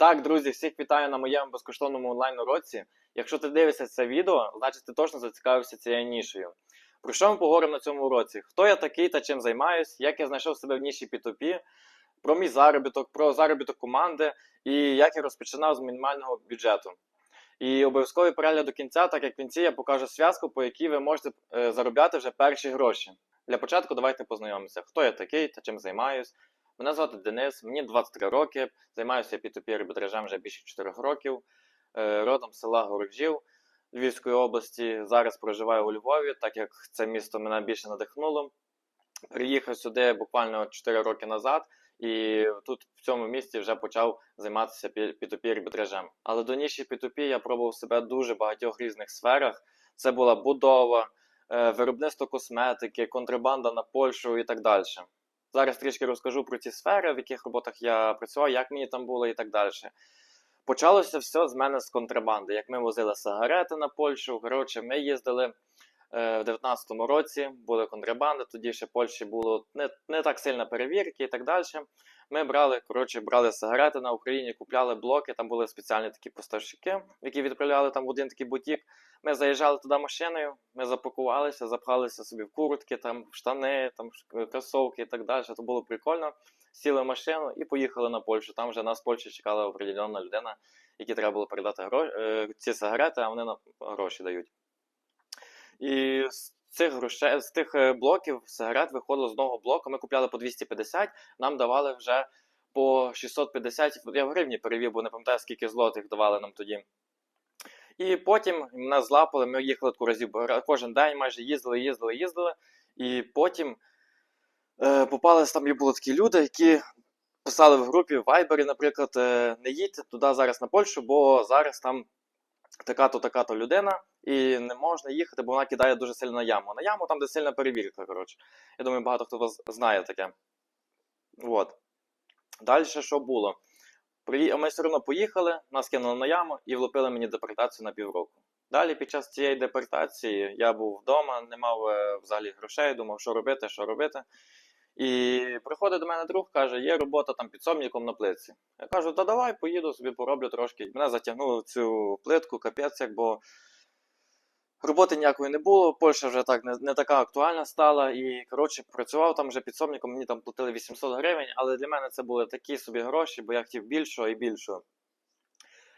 так, друзі, всіх вітаю на моєму безкоштовному онлайн-уроці. Якщо ти дивишся це відео, значить ти точно зацікавився цією нішею. Про що ми поговоримо на цьому уроці? Хто я такий та чим займаюсь, як я знайшов себе в ніші P2P, про мій заробіток, про заробіток команди і як я розпочинав з мінімального бюджету. І обов'язковий перегляд до кінця, так як в кінці я покажу зв'язку, по якій ви можете е, заробляти вже перші гроші. Для початку давайте познайомимося, хто я такий та чим займаюсь. Мене звати Денис, мені 23 роки, займаюся P2P арбітражем вже більше 4 років. Е, Родом з села Горожів Львівської області. Зараз проживаю у Львові, так як це місто мене більше надихнуло. Приїхав сюди буквально 4 роки назад, і тут в цьому місті вже почав займатися P2P арбітражем. Але до ніші P2P я пробував себе дуже багатьох різних сферах. Це була будова, е, виробництво косметики, контрабанда на Польщу і так далі. Зараз трішки розкажу про ці сфери, в яких роботах я працював, як мені там було і так далі. Почалося все з мене з контрабанди. Як ми возили сигарети на Польщу. Коротше, ми їздили е, в 19-му році, були контрабанди, тоді ще Польщі було не, не так сильно перевірки і так далі. Ми брали, коротше, брали сигарети на Україні, купляли блоки, там були спеціальні такі поставщики, які відправляли там в один такий бутік. Ми заїжджали туди машиною, ми запакувалися, запхалися собі в куртки, там штани, там кросовки і так далі. Це було прикольно. Сіли в машину і поїхали на Польщу. Там вже нас в Польщі чекала определена людина, якій треба було передати гроші, ці сигарети, а вони нам гроші дають. І цих грошей, з тих е, блоків сигарет виходило з одного блоку. Ми купляли по 250, нам давали вже по 650. Я в гривні перевів, бо не пам'ятаю, скільки злотих давали нам тоді. І потім нас злапали, ми їхали таку разів кожен день, майже їздили, їздили, їздили. І потім е, попались там і були такі люди, які писали в групі в Viber, наприклад, е, не їдьте туди зараз на Польщу, бо зараз там така-то, така-то людина, і не можна їхати, бо вона кидає дуже сильно на яму. На яму там, де сильна перевірка. коротше. Я думаю, багато хто вас знає таке. От. Далі що було? Ми все одно поїхали, нас кинули на яму і влупили мені депортацію на півроку. Далі, під час цієї депортації, я був вдома, не мав е, взагалі грошей, думав, що робити, що робити. І приходить до мене друг, каже, є робота там підсобником на плитці. Я кажу, та давай поїду, собі пороблю трошки. Мене затягнуло в цю плитку, капець, як, бо роботи ніякої не було. Польща вже так не, не така актуальна стала. І коротше, працював там вже підсобником, мені там платили 800 гривень, але для мене це були такі собі гроші, бо я хотів більшого і більшого.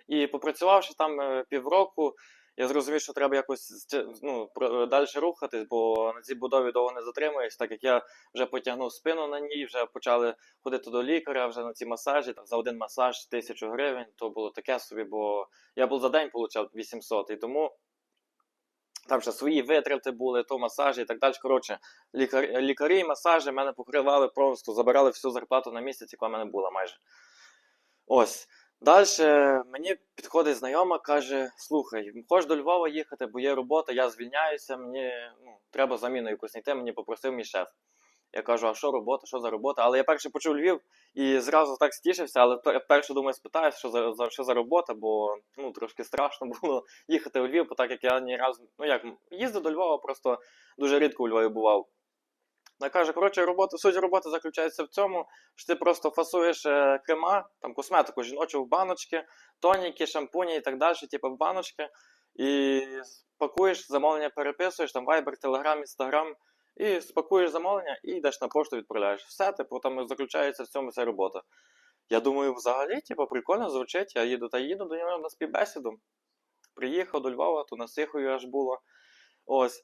І попрацювавши там е, півроку, я зрозумів, що треба якось ну, далі рухатись, бо на цій будові довго не затримуєш, так як я вже потягнув спину на ній, вже почали ходити до лікаря, вже на ці масажі. За один масаж тисячу гривень, то було таке собі, бо я був за день отримав 800, і тому там ще свої витрати були, то масажі і так далі. Коротше, лікар, лікарі і масажі мене покривали просто, забирали всю зарплату на місяць, яка в мене була майже. Ось. Далі мені підходить знайома, каже: слухай, хочеш до Львова їхати, бо є робота, я звільняюся, мені ну, треба заміну якусь знайти, мені попросив мій шеф. Я кажу, а що робота, що за робота? Але я перше почув Львів і зразу так стішився, але перше думаю, спитаю, що за, за що за робота, бо ну, трошки страшно було їхати у Львів, бо так як я ні разу, ну як, їздив до Львова, просто дуже рідко у Львові бував. Вона каже, коротше, робота, суть роботи заключається в цьому, що ти просто фасуєш е, крема, там косметику жіночу в баночки, тоніки, шампуні і так далі, типу в баночки. І пакуєш замовлення, переписуєш, там Viber, Telegram, Instagram, і спакуєш замовлення і йдеш на пошту, відправляєш. Все, типу, там заключається в цьому вся робота. Я думаю, взагалі, типу, прикольно звучить. Я їду та їду до нього на співбесіду. Приїхав до Львова, то на Сихові аж було. Ось.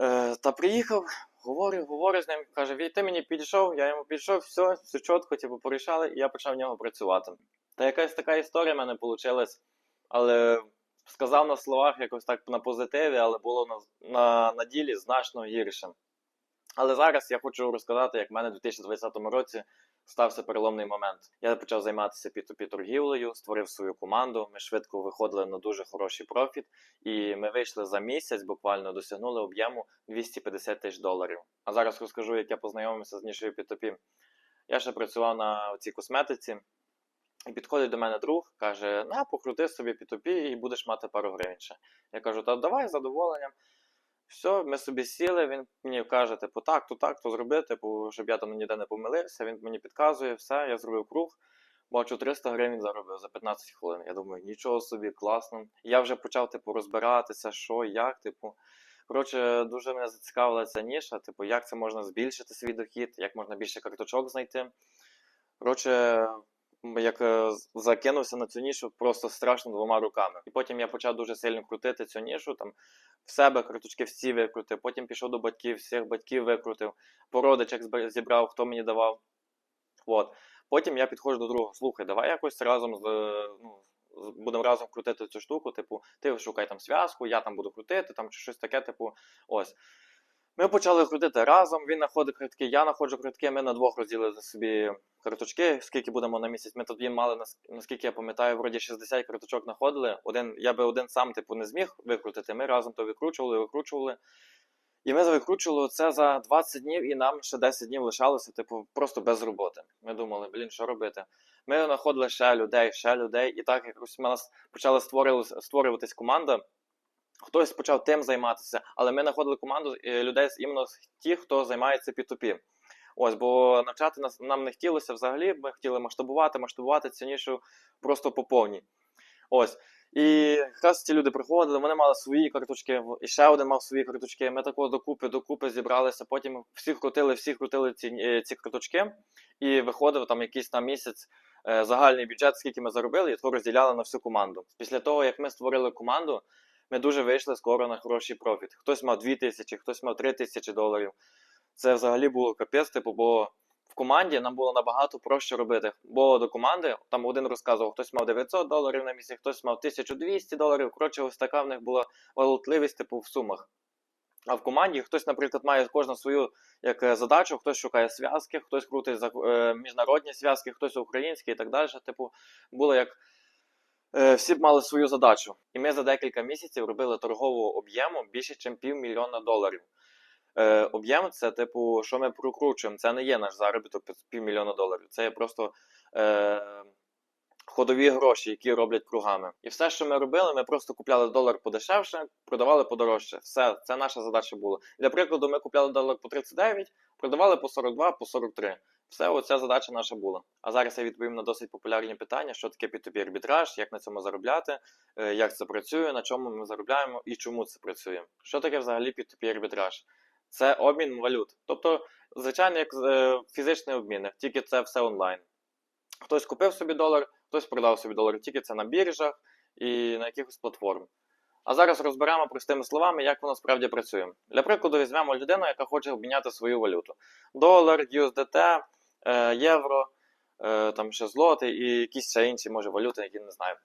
Е, Та приїхав, говорю, говорю з ним, каже, ти мені підійшов, я йому підійшов, все, все чітко, типу, порішали, і я почав в нього працювати. Та якась така історія в мене вийшла, але сказав на словах якось так на позитиві, але було на, на, на ділі значно гірше. Але зараз я хочу розказати, як в мене у 2020 році стався переломний момент. Я почав займатися P2P торгівлею, створив свою команду. Ми швидко виходили на дуже хороший профіт, і ми вийшли за місяць, буквально досягнули об'єму 250 тисяч доларів. А зараз розкажу, як я познайомився з нішою P2P. Я ще працював на цій косметиці, і підходить до мене друг, каже: на, покрути собі P2P і будеш мати пару гривень ще. Я кажу, та давай з задоволенням. Все, ми собі сіли, він мені каже, типу, так, то так, то зроби, типу, щоб я там ніде не помилився. Він мені підказує, все, я зробив круг. бачу 300 гривень заробив за 15 хвилин. Я думаю, нічого собі, класно. Я вже почав типу розбиратися, що, як, типу. Коротше, дуже мене зацікавила ця ніша, типу, як це можна збільшити свій дохід, як можна більше карточок знайти. Коротше, як е, закинувся на цю нішу просто страшно двома руками. І потім я почав дуже сильно крутити цю нішу, там в себе карточки всі викрутив, потім пішов до батьків, всіх батьків викрутив, по родичах зібрав, хто мені давав. От. Потім я підходжу до другого, слухай, давай якось разом з, ну, будемо разом крутити цю штуку, типу, ти шукай там зв'язку, я там буду крутити, там чи щось таке, типу, ось. Ми почали крутити разом, він знаходить картки, я знаходжу картки, ми на двох розділили собі карточки, скільки будемо на місяць. Ми тоді мали, нас- наскільки я пам'ятаю, вроді 60 карточок знаходили. Один, я би один сам типу, не зміг викрутити, ми разом то викручували, викручували. І ми викручували це за 20 днів, і нам ще 10 днів лишалося, типу, просто без роботи. Ми думали, блін, що робити? Ми знаходили ще людей, ще людей, і так якось у нас почала створюватись команда. Хтось почав тим займатися, але ми знаходили команду е, людей іменно ті, хто займається P2P. Ось, бо навчати нас нам не хотілося взагалі. Ми хотіли масштабувати, масштабувати цю нішу просто по повній. Ось. І якраз ці люди приходили, вони мали свої карточки, і ще один мав свої карточки. Ми тако докупи, докупи зібралися. Потім всі крутили, всі крутили ці, е, ці карточки, і виходив там якийсь на місяць е, загальний бюджет, скільки ми заробили, і то розділяли на всю команду. Після того, як ми створили команду, ми дуже вийшли скоро на хороший профіт. Хтось мав 2 тисячі, хтось мав 3 тисячі доларів. Це взагалі було капець, типу, бо в команді нам було набагато проще робити. Бо до команди там один розказував, хтось мав 900 доларів на місяць, хтось мав 1200 доларів. Коротше, ось така в них була валутливість, типу, в сумах. А в команді хтось, наприклад, має кожна свою як е, задачу, хтось шукає зв'язки, хтось крутить е, міжнародні зв'язки, хтось українські і так далі. Типу, було як всі б мали свою задачу. І ми за декілька місяців робили торгового об'єму більше, ніж півмільйона доларів. Е, об'єм це, типу, що ми прокручуємо. Це не є наш заробіток півмільйона доларів. Це є просто е, ходові гроші, які роблять кругами. І все, що ми робили, ми просто купляли долар подешевше, продавали подорожче. Все, це наша задача була. Для прикладу, ми купляли долар по 39, продавали по 42, по 43. Все, оця задача наша була. А зараз я відповім на досить популярні питання, що таке P2P арбітраж, як на цьому заробляти, е, як це працює, на чому ми заробляємо і чому це працює. Що таке взагалі P2P арбітраж? Це обмін валют. Тобто, звичайно, як е, фізичний обмінник, тільки це все онлайн. Хтось купив собі долар, хтось продав собі долар, тільки це на біржах і на якихось платформ. А зараз розберемо простими словами, як воно справді працює. Для прикладу, візьмемо людину, яка хоче обміняти свою валюту: долар, USDT, євро, е, там ще злоти і якісь ще інші, може, валюти, які не знаю.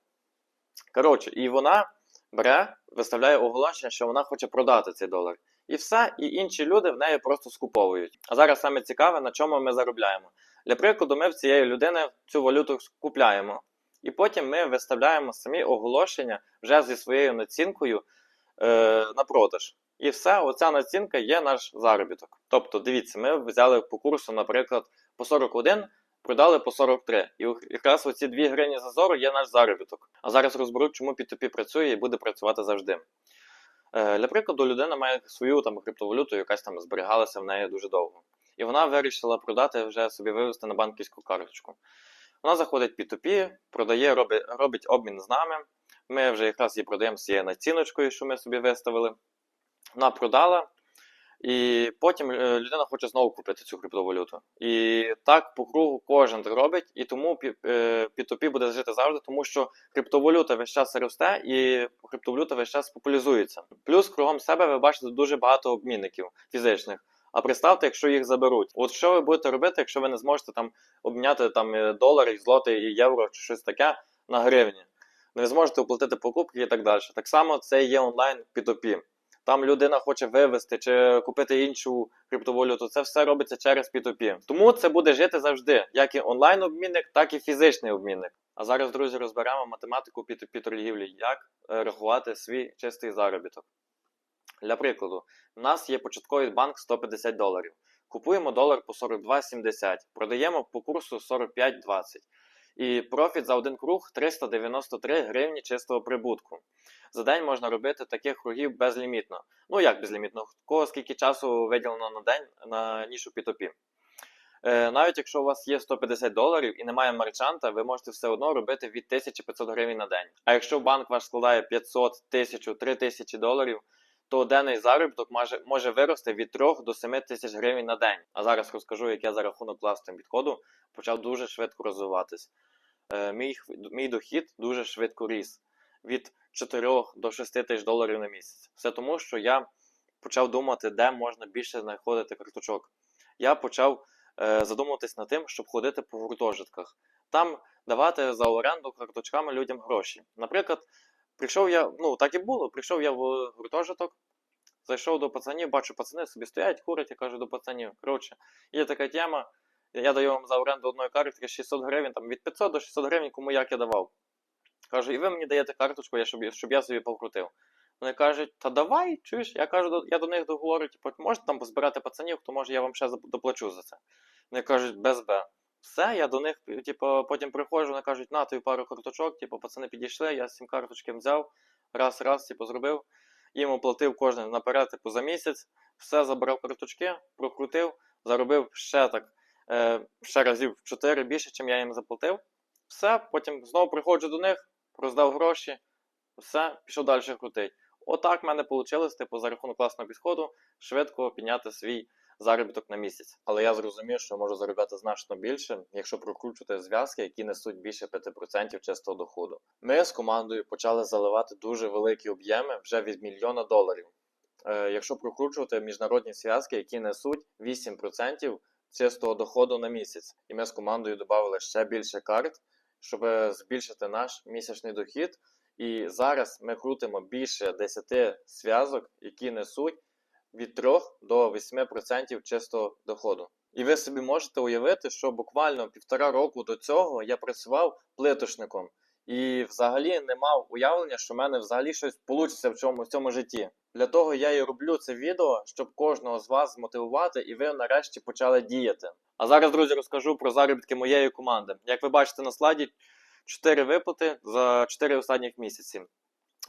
Коротше, і вона бере, виставляє оголошення, що вона хоче продати цей долар. І все, і інші люди в неї просто скуповують. А зараз саме цікаве, на чому ми заробляємо. Для прикладу, ми в цієї людини цю валюту купляємо. І потім ми виставляємо самі оголошення вже зі своєю націнкою е, на продаж. І все, оця націнка є наш заробіток. Тобто, дивіться, ми взяли по курсу, наприклад, по 41, продали по 43. І якраз оці 2 гривні зазору є наш заробіток. А зараз розберу, чому P2P працює і буде працювати завжди. Е, Для прикладу, людина має свою там криптовалюту, якась там зберігалася в неї дуже довго. І вона вирішила продати вже собі вивести на банківську карточку. Вона заходить в P2P, продає, робить, робить обмін з нами. Ми вже якраз її продаємо з цією націночкою, що ми собі виставили. Вона продала, і потім е, людина хоче знову купити цю криптовалюту. І так по кругу кожен робить, і тому пі- е, P2P буде жити завжди, тому що криптовалюта весь час росте, і криптовалюта весь час популяризується. Плюс кругом себе ви бачите дуже багато обмінників фізичних. А представте, якщо їх заберуть. От що ви будете робити, якщо ви не зможете там обміняти там е, долари, злоти і євро чи щось таке на гривні? Не зможете оплатити покупки і так далі. Так само це є онлайн P2P. Там людина хоче вивести чи купити іншу криптовалюту. Це все робиться через P2P. Тому це буде жити завжди, як і онлайн обмінник, так і фізичний обмінник. А зараз, друзі, розберемо математику P2P торгівлі, як е, рахувати свій чистий заробіток. Для прикладу, у нас є початковий банк 150 доларів. Купуємо долар по 42,70, продаємо по курсу 45,20. І профіт за один круг 393 гривні чистого прибутку. За день можна робити таких кругів безлімітно. Ну як безлімітно? Кого скільки часу виділено на день на нішу P2P. Е, навіть якщо у вас є 150 доларів і немає мерчанта, ви можете все одно робити від 1500 гривень на день. А якщо банк ваш складає 500, 1000, 3000 доларів, то денний заробіток може, може вирости від 3 до 7 тисяч гривень на день. А зараз розкажу, як я за рахунок власного підходу почав дуже швидко розвиватись. Е, мій, мій дохід дуже швидко ріс від 4 до 6 тисяч доларів на місяць. Все тому, що я почав думати, де можна більше знаходити карточок. Я почав е, задумуватись над тим, щоб ходити по гуртожитках. Там давати за оренду карточками людям гроші. Наприклад, прийшов я, ну так і було, прийшов я в гуртожиток, зайшов до пацанів, бачу, пацани собі стоять, курять, я кажу до пацанів. Коротше, є така тема. Я даю вам за оренду одної картки 600 гривень, там від 500 до 600 гривень, кому як я давав. Кажу, і ви мені даєте карточку, я, щоб, щоб я собі повкрутив. Вони кажуть, та давай, чуєш, я кажу, я до них договорю, типу, можете там позбирати пацанів, то може я вам ще доплачу за це. Вони кажуть, без Б. Все, я до них, типу, потім приходжу, вони кажуть, на тобі пару карточок, типу, пацани підійшли, я сім карточки взяв, раз, раз, типу, зробив. Їм оплатив кожен наперед, типу, за місяць, все, забрав карточки, прокрутив, заробив ще так, е, ще разів в 4 більше, чим я їм заплатив. Все, потім знову приходжу до них, роздав гроші, все, пішов далі крутить. Отак в мене вийшло, типу, за рахунок класного підходу, швидко підняти свій заробіток на місяць. Але я зрозумів, що можу заробляти значно більше, якщо прокручувати зв'язки, які несуть більше 5% чистого доходу. Ми з командою почали заливати дуже великі об'єми вже від мільйона доларів. Е, якщо прокручувати міжнародні зв'язки, які несуть 8% чистого доходу на місяць. І ми з командою додали ще більше карт, щоб збільшити наш місячний дохід. І зараз ми крутимо більше 10 зв'язок, які несуть від 3 до 8% чистого доходу. І ви собі можете уявити, що буквально півтора року до цього я працював плиточником і взагалі не мав уявлення, що в мене взагалі щось вийде в цьому, в цьому житті. Для того я і роблю це відео, щоб кожного з вас змотивувати, і ви нарешті почали діяти. А зараз, друзі, розкажу про заробітки моєї команди. Як ви бачите на слайді, 4 виплати за 4 останніх місяці.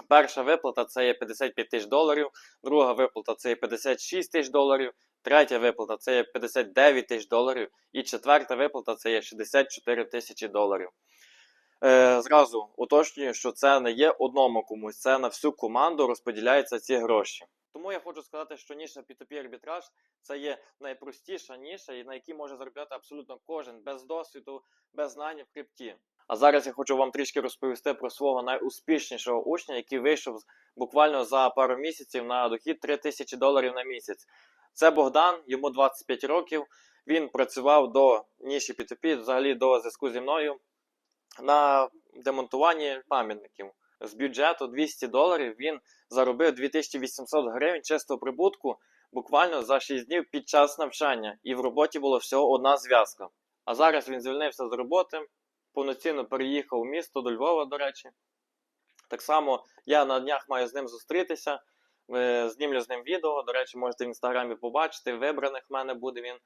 Перша виплата це є 55 тисяч доларів, друга виплата це є 56 тисяч доларів, третя виплата це є 59 тисяч доларів, і четверта виплата це є 64 тисячі доларів. Е, зразу уточнюю, що це не є одному комусь, це на всю команду розподіляються ці гроші. Тому я хочу сказати, що ніша P2P арбітраж це є найпростіша ніша, і на якій може заробляти абсолютно кожен без досвіду, без знань в крипті. А зараз я хочу вам трішки розповісти про свого найуспішнішого учня, який вийшов буквально за пару місяців на дохід 3000 доларів на місяць. Це Богдан, йому 25 років. Він працював до ніші P2P, взагалі до зв'язку зі мною на демонтуванні пам'ятників. З бюджету 200 доларів він заробив 2800 гривень чистого прибутку буквально за 6 днів під час навчання, і в роботі було всього одна зв'язка. А зараз він звільнився з роботи, повноцінно переїхав у місто до Львова, до речі. Так само я на днях маю з ним зустрітися. е, Знімлю з ним відео. До речі, можете в інстаграмі побачити. Вибраних в мене буде він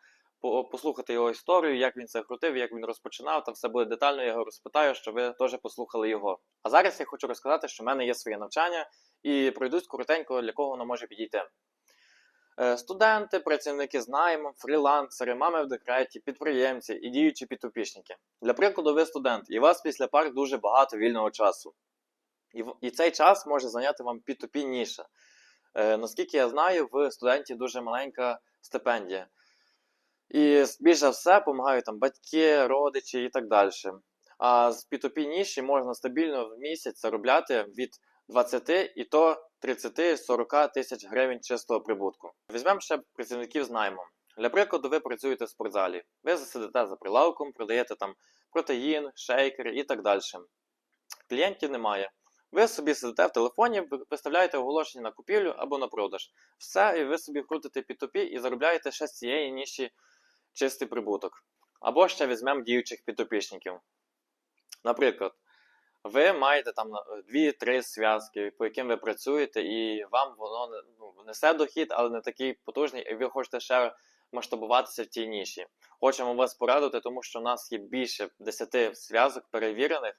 послухати його історію, як він це крутив, як він розпочинав. Там все буде детально. Я його розпитаю, щоб ви теж послухали його. А зараз я хочу розказати, що в мене є своє навчання, і пройдусь коротенько, для кого воно може підійти. Е, Студенти, працівники з наймом, фрілансери, мами в декреті, підприємці і діючі підопічники. Для прикладу, ви студент, і у вас після пар дуже багато вільного часу. І, і цей час може зайняти вам P2P. Е, наскільки я знаю, в студенті дуже маленька стипендія. І більш за все допомагають там батьки, родичі і так далі. А з P2P ніші можна стабільно в місяць заробляти від 20 і то 30-40 тисяч гривень чистого прибутку. Візьмемо ще працівників з наймом. Для прикладу, ви працюєте в спортзалі. Ви засидите за прилавком, продаєте там протеїн, шейкери і так далі. Клієнтів немає. Ви собі сидите в телефоні, виставляєте оголошення на купівлю або на продаж. Все, і ви собі крутите P2P і заробляєте ще з цієї ніші чистий прибуток. Або ще візьмемо діючих підопічників. Наприклад, ви маєте там 2-3 зв'язки, по яким ви працюєте, і вам воно ну, несе дохід, але не такий потужний, і ви хочете ще масштабуватися в тій ніші. Хочемо вас порадити, тому що у нас є більше 10 зв'язок перевірених,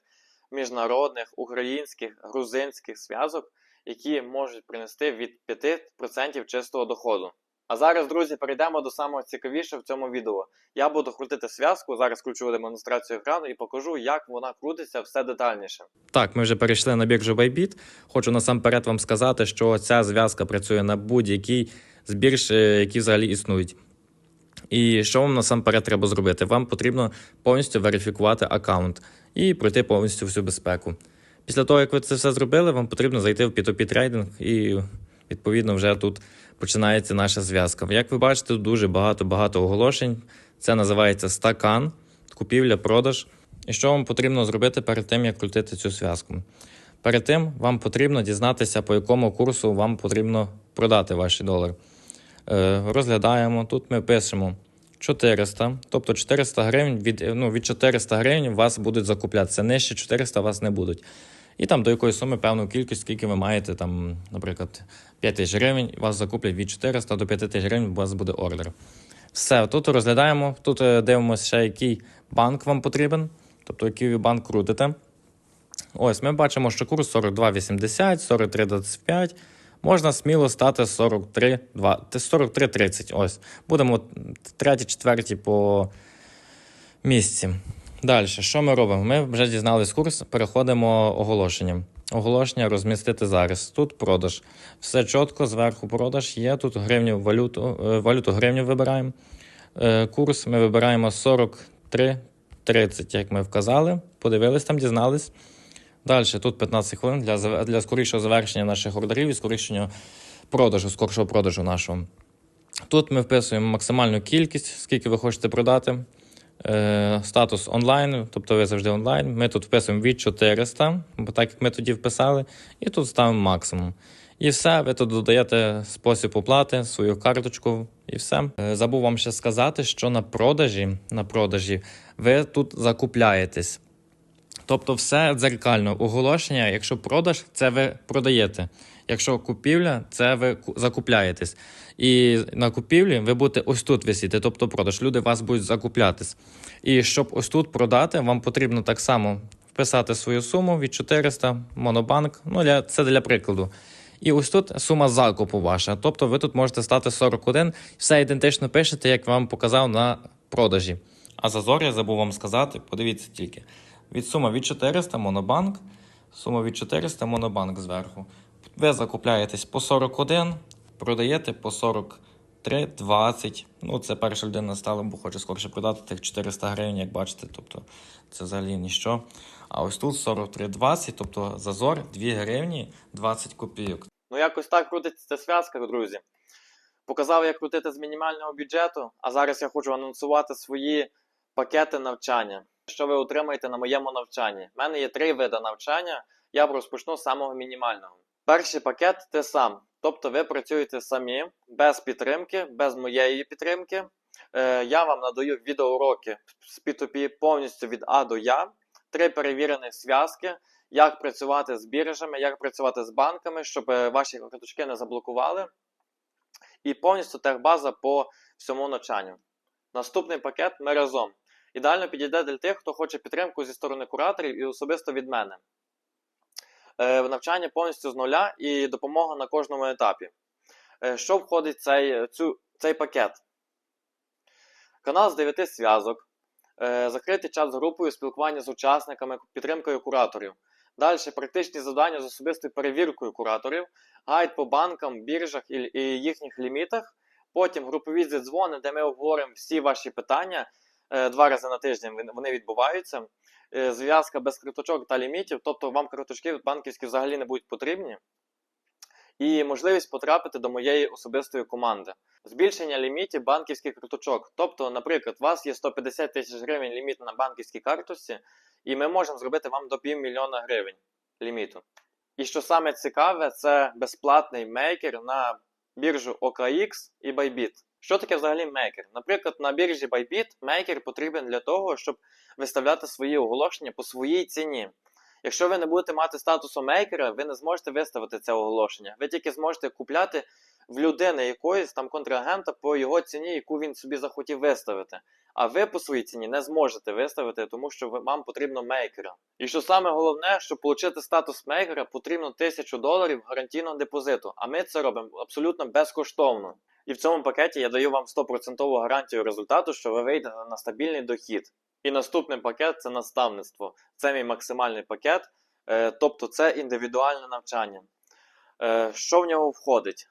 міжнародних, українських, грузинських зв'язок, які можуть принести від 5% чистого доходу. А зараз, друзі, перейдемо до самого цікавішого в цьому відео. Я буду крутити зв'язку, зараз включу демонстрацію екрану і покажу, як вона крутиться все детальніше. Так, ми вже перейшли на біржу Bybit. Хочу насамперед вам сказати, що ця зв'язка працює на будь-якій з бірж, е, які взагалі існують. І що вам насамперед треба зробити? Вам потрібно повністю верифікувати аккаунт і пройти повністю всю безпеку. Після того, як ви це все зробили, вам потрібно зайти в P2P трейдинг і відповідно вже тут починається наша зв'язка. Як ви бачите, дуже багато-багато оголошень. Це називається стакан, купівля, продаж. І що вам потрібно зробити перед тим, як крутити цю зв'язку? Перед тим вам потрібно дізнатися, по якому курсу вам потрібно продати ваші долари. Е, розглядаємо. Тут ми пишемо 400, тобто 400 гривень від, ну, від 400 гривень вас будуть закуплятися. Нижче 400 вас не будуть. І там до якої суми певну кількість, скільки ви маєте, там, наприклад, 5 тисяч гривень, вас закуплять від 400 до 5 тисяч гривень, у вас буде ордер. Все, тут розглядаємо, тут е, дивимося ще, який банк вам потрібен, тобто який ви банк крутите. Ось ми бачимо, що курс 42,80, 43,25. Можна сміло стати 43,2 43,30. Ось. Будемо треті, четверті по місці. Далі, що ми робимо? Ми вже дізнались курс, переходимо оголошення. Оголошення розмістити зараз. Тут продаж. Все чітко, зверху продаж є. Тут гривню валюту, е, валюту гривню вибираємо. Е, Курс ми вибираємо 43,30, як ми вказали. Подивились там, дізнались. Далі тут 15 хвилин для, для скорішого завершення наших ордерів і скорішення продажу, скоршого продажу нашого. Тут ми вписуємо максимальну кількість, скільки ви хочете продати. Е, статус онлайн, тобто ви завжди онлайн. Ми тут вписуємо від 400, бо так як ми тоді вписали, і тут ставимо максимум. І все, ви тут додаєте спосіб оплати, свою карточку і все. Е, Забув вам ще сказати, що на продажі, на продажі ви тут закупляєтесь. Тобто все дзеркально. Оголошення, якщо продаж, це ви продаєте. Якщо купівля, це ви закупляєтесь. І на купівлі ви будете ось тут висіти, тобто продаж. Люди вас будуть закуплятись. І щоб ось тут продати, вам потрібно так само вписати свою суму від 400, монобанк. Ну, для, це для прикладу. І ось тут сума закупу ваша. Тобто ви тут можете стати 41, все ідентично пишете, як вам показав на продажі. А зазор я забув вам сказати, подивіться тільки. Від сума від 400 монобанк, сума від 400 монобанк зверху. Ви закупляєтесь по 41, продаєте по 43, 20. Ну, це перша людина стала, бо хоче скорше продати тих 400 гривень, як бачите. Тобто це взагалі ніщо. А ось тут 43, 20, тобто зазор 2 гривні 20 копійок. Ну, якось так крутиться ця зв'язка, друзі. Показав, як крутити з мінімального бюджету, а зараз я хочу анонсувати свої пакети навчання, що ви отримаєте на моєму навчанні. У мене є три види навчання, я розпочну з самого мінімального. Перший пакет ти сам. Тобто ви працюєте самі, без підтримки, без моєї підтримки. Е, я вам надаю відеоуроки з P2P повністю від А до Я, три перевірені зв'язки, як працювати з біржами, як працювати з банками, щоб е, ваші карточки не заблокували. І повністю техбаза по всьому навчанню. Наступний пакет ми разом. Ідеально підійде для тих, хто хоче підтримку зі сторони кураторів і особисто від мене. Е, навчання повністю з нуля і допомога на кожному етапі. Е, що входить в цей, цю, цей пакет? Канал з 9 зв'язок, е, закритий чат з групою, спілкування з учасниками, підтримкою кураторів. Далі практичні завдання з особистою перевіркою кураторів, гайд по банкам, біржах і, їхніх лімітах. Потім групові зідзвони, де ми обговоримо всі ваші питання. Два рази на тиждень вони відбуваються. Е, Зв'язка без карточок та лімітів, тобто вам карточки банківські взагалі не будуть потрібні. І можливість потрапити до моєї особистої команди. Збільшення лімітів банківських карточок. Тобто, наприклад, у вас є 150 тисяч гривень ліміт на банківській карточці, і ми можемо зробити вам до півмільйона гривень ліміту. І що саме цікаве, це безплатний мейкер на біржу OKX і Bybit. Що таке взагалі мейкер? Наприклад, на біржі Bybit мейкер потрібен для того, щоб виставляти свої оголошення по своїй ціні. Якщо ви не будете мати статусу мейкера, ви не зможете виставити це оголошення. Ви тільки зможете купляти в людини якоїсь там контрагента по його ціні, яку він собі захотів виставити. А ви по своїй ціні не зможете виставити, тому що вам потрібно мейкера. І що саме головне, щоб отримати статус мейкера, потрібно 1000 доларів гарантійного депозиту. А ми це робимо абсолютно безкоштовно. І в цьому пакеті я даю вам 100% гарантію результату, що ви вийдете на стабільний дохід. І наступний пакет це наставництво. Це мій максимальний пакет, е, тобто це індивідуальне навчання. Е, Що в нього входить?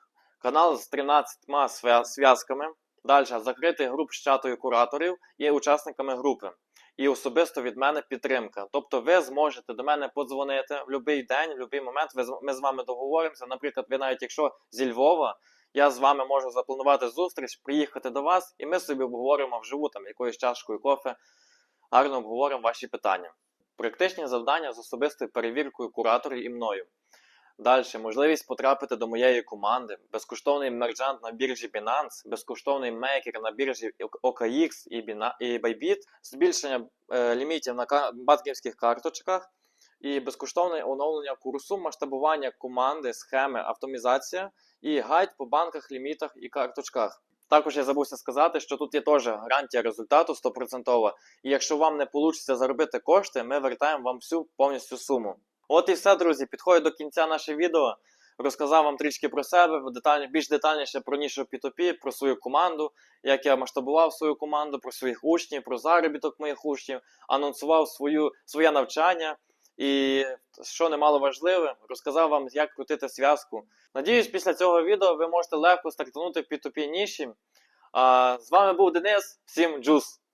Канал з 13 свя- зв'язками. Далі закритий груп з чатою кураторів і учасниками групи. І особисто від мене підтримка. Тобто ви зможете до мене подзвонити в будь-який день, в будь-який момент. Ми з вами договоримося. Наприклад, ви навіть якщо зі Львова, я з вами можу запланувати зустріч, приїхати до вас, і ми собі обговоримо вживу там якоюсь чашкою кофе, гарно обговоримо ваші питання. Практичні завдання з особистою перевіркою кураторів і мною. Далі можливість потрапити до моєї команди, безкоштовний мерджант на біржі Binance, безкоштовний мейкер на біржі OKX і і Bybit, збільшення е, лімітів на банківських карточках і безкоштовне оновлення курсу, масштабування команди, схеми, автомізація і гайд по банках, лімітах і карточках. Також я забувся сказати, що тут є теж гарантія результату 100%. І якщо вам не вийде заробити кошти, ми вертаємо вам всю повністю суму. От і все, друзі. Підходить до кінця наше відео. Розказав вам трішки про себе, детально, більш детальніше про нішу P2P, про свою команду, як я масштабував свою команду, про своїх учнів, про заробіток моїх учнів, анонсував свою, своє навчання. І що немало важливе, розказав вам, як крутити зв'язку. Надіюсь, після цього відео ви можете легко стартанути в P2P ніші. А, з вами був Денис. Всім джус!